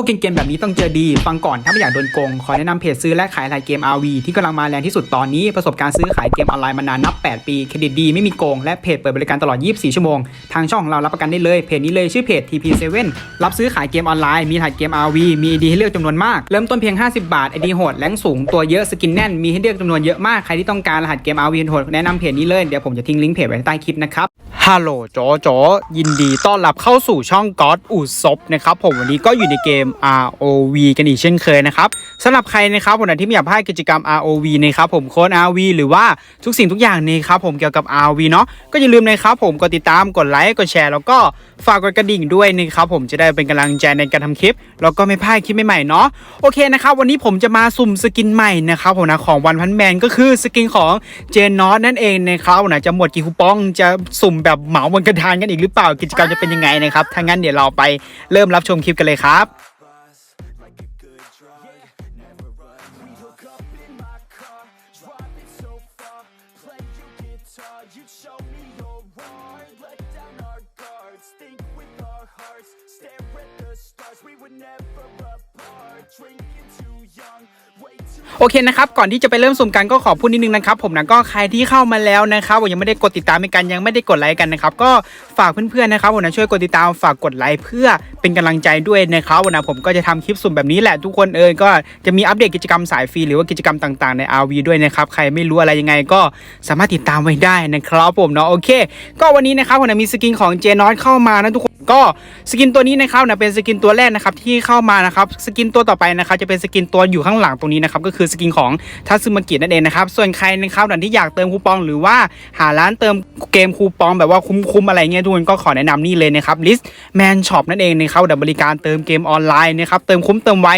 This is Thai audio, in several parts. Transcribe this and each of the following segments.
พวกเกมๆแบบนี้ต้องเจอดี ฟังก่อนถ้าไม่อยากโดนโกง ขอแนะนำเพจซื้อและขายลายเกม RV ที่กำลังมาแรงที่สุดตอนนี้ ประสบการณ์ซื้อขายเกมออนไลน์มานานนับ 8 ปี เครดิตดีไม่มีโกง และเพจเปิดบริการตลอด 24 ชั่วโมง ทางช่องของเรารับประกันได้เลย เพจนี้เลยชื่อเพจ TP7 รับซื้อขายเกมออนไลน์ มีถ่ายเกม RV มี ID ให้เลือกจำนวนมาก เริ่มต้นเพียง 50 บาท ID โหดแรงสูงตัวเยอะสกินแน่นมีให้เลือกจำนวนเยอะมากใครที่ต้องการรหัสเกม RV โหดแนะนำเพจนี้เลยเดี๋ยวผมจะทิ้งลิงก์เพจไว้ใต้คลิปนะครับ ฮัลโหลโจโจยินดีต้อนรับเข้าสู่ช่องก๊อตอูดซบนะครับผมวันนี้ก็อยู่ในเกม ROV กันอีกเช่นเคยนะครับสำหรับใครนะครับผมที่ไม่อยากพลาดกิจกรรม ROV นะครับผมโค้ด RV หรือว่าทุกสิ่งทุกอย่างนะครับผมเกี่ยวกับ ROV เนาะก็อย่าลืมนะครับผมกดติดตามกดไลค์กดแชร์แล้วก็ฝากกดกระดิ่งด้วยนะครับผมจะได้เป็นกำลังใจในการทำคลิป แล้วก็ไม่พลาดคลิปใหม่ๆเนาะโอเคนะครับวันนี้ผมจะมาสุ่มสกินใหม่นะครับผมนะของวันพันแมนก็คือสกินของเจนนอตนั่นเองนะครับผมนะจะหมดกี่คูปองจะสุ่มแบบเหมาบนกระดานกันอีกหรือเปล่ากิจกรรมจะเป็นยังไงนะครับถ้างั้นเดี๋ยวเราไปเริ่มรับชมคลิปกันเลยครับ Never up โอเคนะครับก่อนที่จะไปเริ่มสุ่มกันก็ขอพูดนิดนึงนะครับผมนะก็ใครที่เข้ามาแล้วนะครับผมยังไม่ได้กดติดตามกันยังไม่ได้กดไลค์กันนะครับก็ฝากเพื่อนๆนะครับผมนะช่วยกดติดตามฝากกดไลค์เพื่อเป็นกำลังใจด้วยนะครับวันะผมก็จะทำคลิปสุ่มแบบนี้แหละทุกคนเออก็จะมีอัปเดตกิจกรรมสายฟรีหรือว่ากิจกรรมต่างๆใน RV ด้วยนะครับใครไม่รู้อะไรยังไงก็สามารถติดตามไว้ได้นะครับผมเนาะโอเค ก็วันนี้นะครับผมนะมีสกินของเจนอตเข้ามานะทุกคน ก็สกินตัวนี้นะครับนะเป็นสกินตัวแรกนะครับที่เข้ามานะครับสกินตัวต่อไปนะครับจะเป็นสกินตัวอยู่ข้างหลังตรงนี้นะครับก็คือสกินของทัซึมกินั่นเองนะครับส่วนใครนะครับนะที่อยากเติมคูปองหรือว่าหาร้านเติมเกมคูปองแบบว่าคุ้มๆอะไรเงี้ยทุกคนก็ขอแนะนำนี่เลยนะครับลิสแมนช็อปนั่นเองนะครับดับบริการเติมเกมออนไลน์นะครับเติมคุ้มเติมไว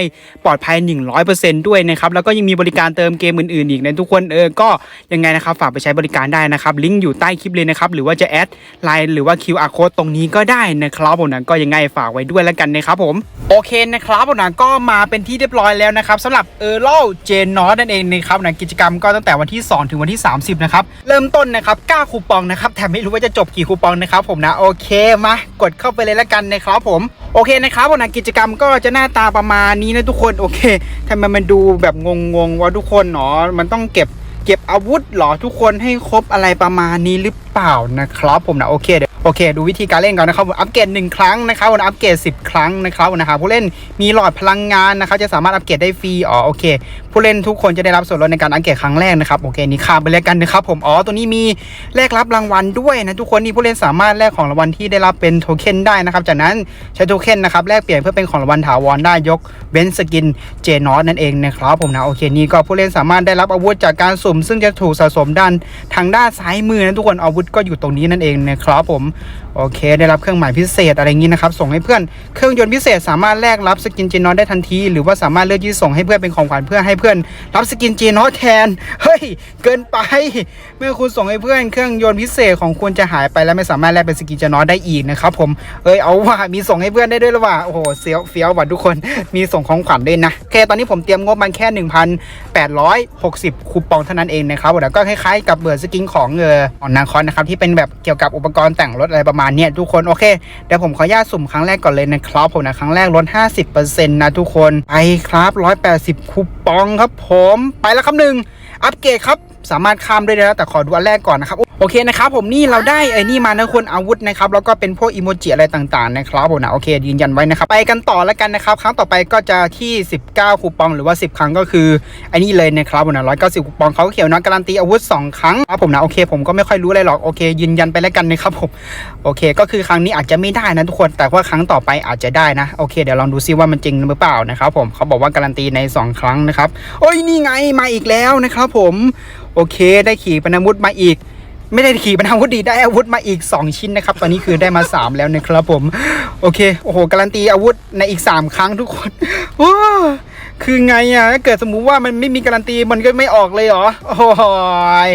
ปลอดภัย 100%ด้วยนะครับแล้วก็ยังมีบริการเติมเกมอื่นๆอีกนะทุกคนเออก็ยังไงนะครับฝากไปใช้บริการได้นะครับลิงก์อยู่ใต้คลิปเลยนะครับหรือว่าจะแอดไลน์หรือว่า QR code ตรงนี้ก็ได้นะครับผมนะก็ยังไงฝากไว้ด้วยแล้วกันนะครับผมโอเคนะครับผมนะก็มาเป็นที่เรียบร้อยแล้วนะครับสำหรับเออร์ลเจนนอตนั่นเองนะครับนะกิจกรรมก็ตั้งแต่วันที่ 2 ถึงวันที่ 30 นะครับ เริ่มต้นนะครับ9คูปองนะครับแต่ไม่รู้ว่าจะจบกี่คูปองนะครับผมนะโอเคมากดเข้าไปเลยแล้วกันนะครับผมโอเคนะครับผมนะกิจกรรมก็จะหน้าตาประมาณนี้นะทุกคนโอเคทำไมมันดูแบบงงๆว่าทุกคนเนาะมันต้องเก็บเก็บอาวุธหรอทุกคนให้ครบอะไรประมาณนี้หรือเเปล่านะครับผมนะโอเคเดี๋ยวโอเค ดูวิธีการเล่นก่อนนะครับอัปเกรดหนึ่งครั้งนะครับผมอัปเกรด10 ครั้งนะครับนะครับผู้เล่นมีหลอดพลังงานนะครับจะสามารถอัปเกรดได้ฟรีอ๋อโอเค ผู้เล่นทุกคนจะได้รับส่วนลดในการอัปเกรดครั้งแรกนะครับโอเคนี่ข้ามไปเลยกันนะครับผมอ๋อตัวนี้มีแลกรับรางวัลด้วยนะทุกคนนี่ผู้เล่นสามารถแลกของรางวัลที่ได้รับเป็นโทเค็นได้นะครับจากนั้นใช้โทเค็นนะครับแลกเปลี่ยนเพื่อเป็นของรางวัลถาวรได้ยกเว้นสกินเจนอสนั่นเองนะครับผมนะโอเคนี่ก็ผู้เล่นสามารถได้รับอาวุธจากการสุ่ม ซึ่งจะถูกสะสมด้านทางด้านซ้ายมือนะทุกคนอาวุธก็อยู่ตรงนี้นั่นเองนะครับผมโอเค ได้รับเครื่องหมายพิเศษอะไรอย่างนี้นะครับ ส่งให้เพื่อนเครื่องยนต์พิเศษสามารถแลกรับสกินเจนอสได้ทันที หรือว่าสามารถเลือกที่ส่งให้เพื่อนเป็นของขวัญเพื่อให้เพื่อนรับสกินเจนอสแทน เฮ้ย เกินไป เมื่อคุณส่งให้เพื่อนเครื่องยนต์พิเศษของคุณจะหายไปและไม่สามารถแลกเป็นสกินเจนอสได้อีกนะครับผมเอ้ยเอาว่ามีส่งให้เพื่อนได้ด้วยหรือว่าโอ้โหเสียวเฟี้ยวว่ะทุกคนมีส่งของขวัญด้วยนะโอเคตอนนี้ผมเตรียมงบมันแค่ 1,860 คูปองเท่านั้นเองนะครับแล้วก็คล้ายๆกับเบอร์สกินของเออของนาคอนนะครับที่เป็นแบบเกี่ยวกับอุปกรณ์แต่งรถอะไรประมาณเนี้ยทุกคนโอเคเดี๋ยวผมขออนุญาตสุ่มครั้งแรกก่อนเลยนะครับผมนะครั้งแรกลด 50%นะทุกคนไปครับ 180 คูปองครับผมไปแล้วครับหนึ่งอัปเกรดครับสามารถข้ามได้แล้วแต่ขอดูอันแรกก่อนนะครับ โอเคนะครับผมนี่เราได้ไอ้นี่มานะคนอาวุธนะครับแล้วก็เป็นพวกอิโมจิอะไรต่างๆนะครับผมนะโอเคยืนยันไว้นะครับไปกันต่อแล้วกันนะครับครั้งต่อไปก็จะที่ 19 คูปองหรือว่า 10 ครั้งก็คือไอ้นี่เลยนะครับผมนะ190คูปองเขาเขียวนะการันตีอาวุธ 2 ครั้งครับผมนะโอเคผมก็ไม่ค่อยรู้อะไรหรอกโอเคยืนยันไปแล้วกันนะครับผมโอเค ก็คือครั้งนี้อาจจะไม่ได้นะทุกคน แต่ว่าครั้งต่อไปอาจจะได้นะโอเคเดี๋ยวลองดูซิว่ามันจริงหรือเปล่านะครับผมเขาบอกว่าการันตีใน 2 ครั้งนะครับโอ้ยนี่ไงมาอีกแล้วนะครับผมโอเค ได้ขี่ปนาวุธมาอีก ไม่ได้ขี่ปนาวุธดีได้อาวุธมาอีก 2 ชิ้นนะครับ ตอนนี้คือได้มา 3 แล้วนะครับผม โอเค โอ้โห การันตีอาวุธในอีก 3 ครั้งทุกคนโอ้ คือไงอะถ้าเกิดสมมุติว่ามันไม่มีการันตีมันก็ไม่ออกเลยเหรอโอ้ย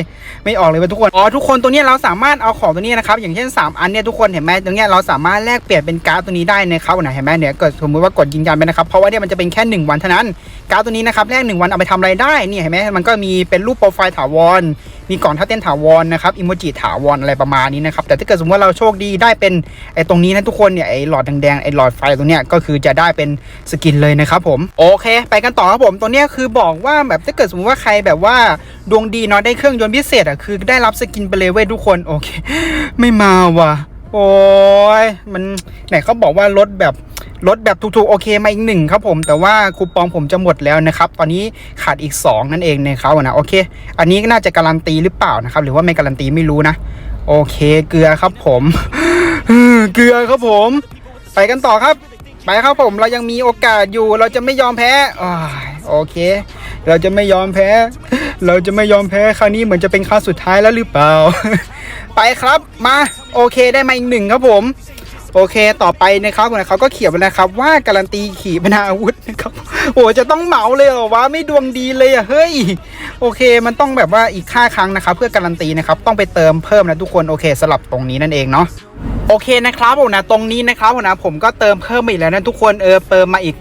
ไม่ออกเลยว่ะทุกคนอ๋อทุกคนตัวนี้เราสามารถเอาของตัวนี้นะครับอย่างเช่น 3 อันเนี่ยทุกคนเห็นไหมตรงเนี้ยเราสามารถแลกเปลี่ยนเป็นการ์ดตัวนี้ได้นะครับนะเห็นไหมเนี่ยเกิดสมมติว่ากดยืนยันไปนะครับเพราะว่าเนี่ยมันจะเป็นแค่ 1 วันเท่านั้นการ์ดตัวนี้นะครับแลก1วันเอาไปทำอะไรได้เนี่ยเห็นไหมมันก็มีเป็นรูปโปรไฟล์ถาวรมีก่องท่าเต้นถาวรนะครับอิโมจิถาวรอะไรประมาณนี้นะครับแต่ถ้าเกิดสมมติว่าเราโชคดีได้เป็นไอ้ตรงนี้นะทุกคนเนี่ยไอ้หลอดแดงๆไอ้หลอดไฟตรงเนี้ยก็คือจะได้เป็นสกินเลยนะครับผมโอเคไปกันต่อครับผม ตัวเนี้ยคือบอกว่าแบบถ้าเกิดสมมติว่าใครแบบว่าดวงดีเนาะได้เครื่องยนต์พิเศษอะคือได้รับสกินไปเลยเว้ยทุกคนโอเค ไม่มาว่ะ โอ้ยมันไหนเขาบอกว่าลดแบบลดแบบถูกๆ โอเคมาอีกหนึ่งครับผมแต่ว่าคูปองผมจะหมดแล้วนะครับ ตอนนี้ขาดอีก 2 นั่นเองนะครับนะโอเค อันนี้น่าจะการันตีหรือเปล่านะครับ หรือว่าไม่การันตีไม่รู้นะ โอเคเกลือครับผมเกลือครับผม ไปกันต่อครับ ไปครับผมเรายังมีโอกาสอยู่เราจะไม่ยอมแพ้อโอเค เราจะไม่ยอมแพ้ เราจะไม่ยอมแพ้คราวนี้เหมือนจะเป็นครั้งสุดท้ายแล้วหรือเปล่า ไปครับมาโอเคได้มาอีกหนึ่งครับผม โอเคต่อไปนะครับเขาก็เขียนไว้นะครับ ว่าการันตีขี่ปนาอาวุธนะครับโอ้จะต้องเหมาเลยเหรอวะไม่ดวงดีเลยอะเฮ้ยโอเค มันต้องแบบว่าอีกค่าครั้งนะครับ เพื่อการันตีนะครับต้องไปเติมเพิ่มนะทุกคนโอเคสลับตรงนี้นั่นเองเนาะ โอเคนะครับผมนะตรงนี้นะครับผมนะผมก็เติมเพิ่มอีกแล้วนะทุกคนเออเติมมาอีก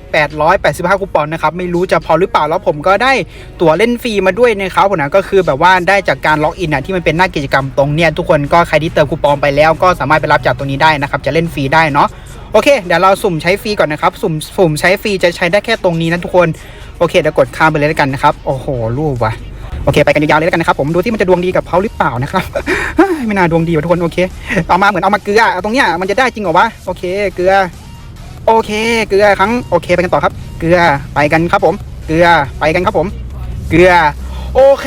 885 คูปองนะครับไม่รู้จะพอหรือเปล่าแล้วผมก็ได้ตั๋วเล่นฟรีมาด้วยนะครับผมนะก็คือแบบว่าได้จากการล็อกอินนะที่มันเป็นหน้ากิจกรรมตรงเนี้ยทุกคนก็ใครที่เติมคูปองไปแล้ว ก็สามารถไปรับจากตรงนี้ได้นะครับจะเล่นฟรีได้เนาะโอเคเดี๋ยวเราสุ่มใช้ฟรีก่อนนะครับสุ่มสุ่มใช้ฟรีจะใช้ได้แค่ตรงนี้นะทุกคนโอเคเดี๋ยวกดข้ามไปเลยแล้วกันนะครับโอ้โหรูปว่ะ โอเคไปกันยาวๆเลยแล้วกันนะครับผมดูที่มันจะดวงดีกับเขาหรือเปล่านะครับไม่น่าดวงดีว่ะทุกคนโอเคเอามาเหมือนเอามาเกลือตรงเนี้ยมันจะได้จริงเหรอวะโอเคเกลือ โอเคเกลือครั้งโอเคไปกันต่อครับ เกลือไปกันครับผม เกลือไปกันครับผม เกลือโอเค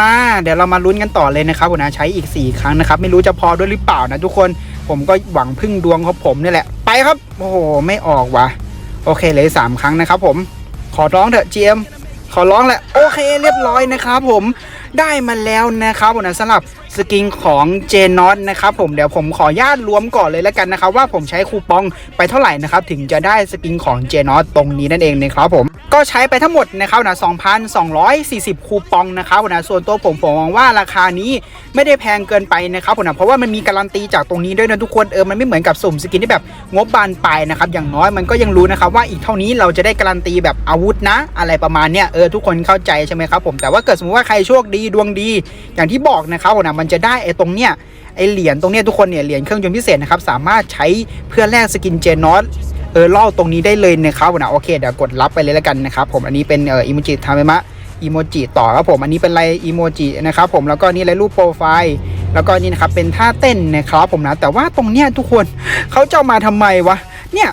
มา เดี๋ยวเรามาลุ้นกันต่อเลยนะครับผมนะใช้อีก 4 ครั้งนะครับ ไม่รู้จะพอด้วยหรือเปล่านะทุกคนผมก็หวังพึ่งดวงของผมนี่แหละ ไปครับ โอ้โห ไม่ออกว่ะ โอเคเลยสามครั้งนะครับผม ขอร้องเถอะ GM ขอร้องแหละโอเคเรียบร้อยนะครับผมได้มาแล้วนะครับผมนะสำหรับ สกินของเจนอตนะครับผมเดี๋ยวผมขอญาตรวมก่อนเลยแล้วกันนะครับว่าผมใช้คูปองไปเท่าไหร่นะครับถึงจะได้สกินของเจนอตตรงนี้นั่นเองนะครับผมก็ใช้ไปทั้งหมดนะครับนะ2,240 คูปองนะครับผมนะส่วนตัวผมผมมองว่าราคานี้ไม่ได้แพงเกินไปนะครับผมนะเพราะว่ามันมีการันตีจากตรงนี้ด้วยนะทุกคนเออมันไม่เหมือนกับสุ่มสกินที่แบบงบบานปลายนะครับอย่างน้อยมันก็ยังรู้นะครับว่าอีกเท่านี้เราจะได้การันตีแบบอาวุธนะ อะไรประมาณเนี้ยเออทุกคนเข้าใจใช่ไหมครับผมแต่ว่าเกิดสมมติว่าใครโชคดีดวงดี อย่างที่บอกนะครับผมนะมันจะได้ไอ้ตรงเนี้ยไอ้เหรียญตรงเนี้ยทุกคนเนี่ยเหรียญเครื่องยนต์พิเศษนะครับสามารถใช้เพื่อแลกสกินเจนอสเออล่อตรงนี้ได้เลยนะครับผมนะโอเคเดี๋ยวกดรับไปเลยแล้วกันนะครับผมอันนี้เป็นเอออิโมจิทามะอีโมจิต่อครับผมอันนี้เป็นไรอีโมจินะครับผมแล้วก็นี่อะไรรูปโปรไฟล์แล้วก็นี่นะครับเป็นท่าเต้นนะครับผมนะแต่ว่าตรงเนี้ยทุกคนเขาจะเอามาทำไมวะเนี่ย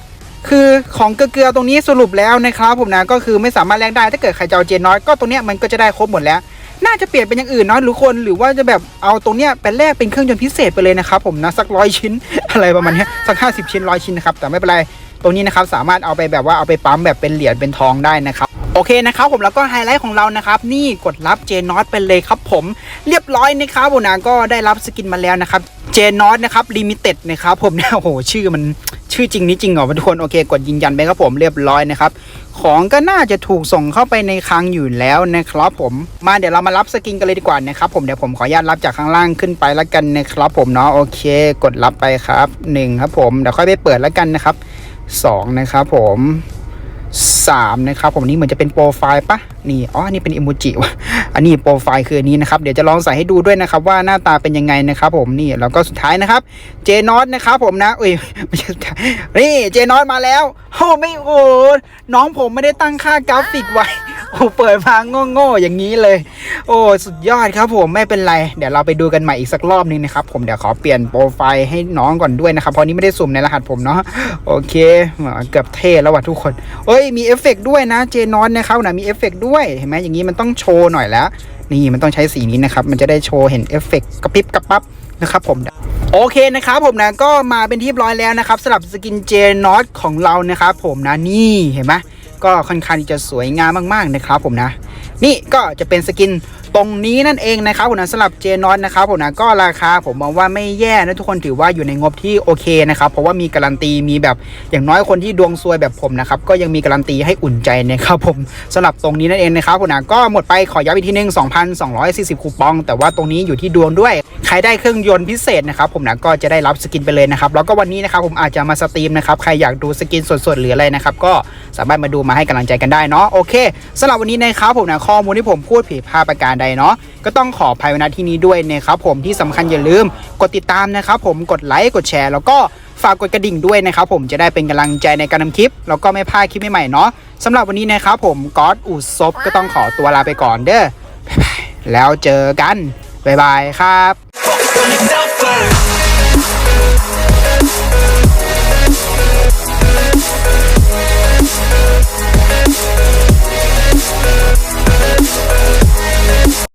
คือของเกลือตรงนี้สรุปแล้วนะครับผมนะก็คือไม่สามารถแลกได้ถ้าเกิดใครจะเอาเจนน้อยก็ตรงเนี้ยมันก็จะได้ครบหมดแล้ว น่าจะเปลี่ยนเป็นอย่างอื่นเนาะหรือคนหรือว่าจะแบบเอาตรงเนี้ยเป็นแลกเป็นเครื่องยนต์พิเศษไปเลยนะครับผมนะสักร้อยชิ้นอะไรประมาณนี้สักห้าสิบชิ้นร้อยชิ้นนะครับแต่ไม่เป็นไรตรงนี้นะครับสามารถเอาไปแบบว่าเอาไปปั๊มแบบเป็นเหรียญเป็นทองได้นะครับโอเคนะครับผมแล้วก็ไฮไลท์ของเรานะครับนี่กดรับเจนอตไปเลยครับผมเรียบร้อยนะครับผมนะก็ได้รับสกินมาแล้วนะครับเจนอตนะครับลิมิเต็ดนะครับผมเนี่ยโอ้โหชื่อมัน ชื่อจริงนี้จริงเหรอทุกคนโอเค กดยืนยันไปครับผมเรียบร้อยนะครับของก็น่าจะถูกส่งเข้าไปในคลังอยู่แล้วนะครับผมมาเดี๋ยวเรามารับสกินกันเลยดีกว่านะครับผมเดี๋ยวผมขออนุญาตรับจากข้างล่างขึ้นไปแล้วกันนะครับผมเนาะโอเค กดรับไปครับหนึ่งครับผมเดี๋ยวค่อยไปเปิดแล้วกันนะครับสองนะครับผม สามนะครับ ผมนี่เหมือนจะเป็นโปรไฟล์ปะนี่อ๋ออันนี่เป็นอิโมจิวะอันนี้โปรไฟล์คืออันนี้นะครับ เดี๋ยวจะลองใส่ให้ดูด้วยนะครับ ว่าหน้าตาเป็นยังไงนะครับผมนี่แล้วก็สุดท้ายนะครับ เจนอตนะครับผมนะเอ้ยไม่ใช่สุดท้ายนี่เจนอตมาแล้วโอ้ไม่โอ้น้องผมไม่ได้ตั้งค่ากราฟิกไว้ โอ้เปิดมาโง่ๆอย่างนี้เลย โอ้สุดยอดครับผมไม่เป็นไร เดี๋ยวเราไปดูกันใหม่อีกสักรอบนึงนะครับผมเดี๋ยวขอเปลี่ยนโปรไฟล์ให้น้องก่อนด้วยนะครับเพราะนี้ไม่ได้สุ่มในรหัสผมเนาะโอเคเกือบเท่แล้วว่ะทุกคนเอ้ยมีเอฟเฟกด้วยนะเจนอนนะครับนะมีเอฟเฟกด้วยเห็นไหมอย่างนี้มันต้องโชว์หน่อยแล้ว นี่มันต้องใช้สีนี้นะครับมันจะได้โชว์เห็นเอฟเฟกกระพริบกระปั๊บนะครับผมโอเคนะครับผมนะก็มาเป็นที่ร้อยแล้วนะครับสำหรับสกินเจนอตของเรานะครับผมนะนี่เห็นไหม ก็ค่อนข้างที่จะสวยงามมากๆนะครับผมนะ นี่ก็จะเป็นสกิน ตรงนี้นั่นเองนะครับผมนะสำหรับเจนอตนะครับผมนะก็ราคาผมมองว่าไม่แย่นะทุกคนถือว่าอยู่ในงบที่โอเคนะครับเพราะว่ามีการันตีมีแบบอย่างน้อยคนที่ดวงซวยแบบผมนะครับก็ยังมีการันตีให้อุ่นใจนะครับผมสำหรับตรงนี้นั่นเองนะครับผมนะก็หมดไปขอย้ำอีกทีหนึง2,240 คูปอง แต่ว่าตรงนี้อยู่ที่ดวงด้วย ใครได้เครื่องยนต์พิเศษนะครับผมนะก็จะได้รับสกินไปเลยนะครับแล้วก็วันนี้นะครับผมอาจจะมาสตรีมนะครับใครอยากดูสกินสดๆหรืออะไรนะครับก็สามารถมาดูมาให้กำลังใจกันได้เนาะโอเคสำหรับวันนี้นะครับผมนะข้อมูลที่ผมพูดผิดพลาดประการใดเนาะก็ต้องขอภัยนะที่นี้ด้วยนะครับผมที่สำคัญอย่าลืมกดติดตามนะครับผมกดไลค์กดแชร์ แล้วก็ฝากกดกระดิ่งด้วยนะครับผมจะได้เป็นกำลังใจในการทาคลิป แล้วก็ไม่พลาดคลิปใหม่ๆเนาะสำหรับวันนี้นะครับผมก๊อตอุศบก็ต้องขอตัวลาไปก่อนเด้อแล้วเจอกันบ๊ายบายครับ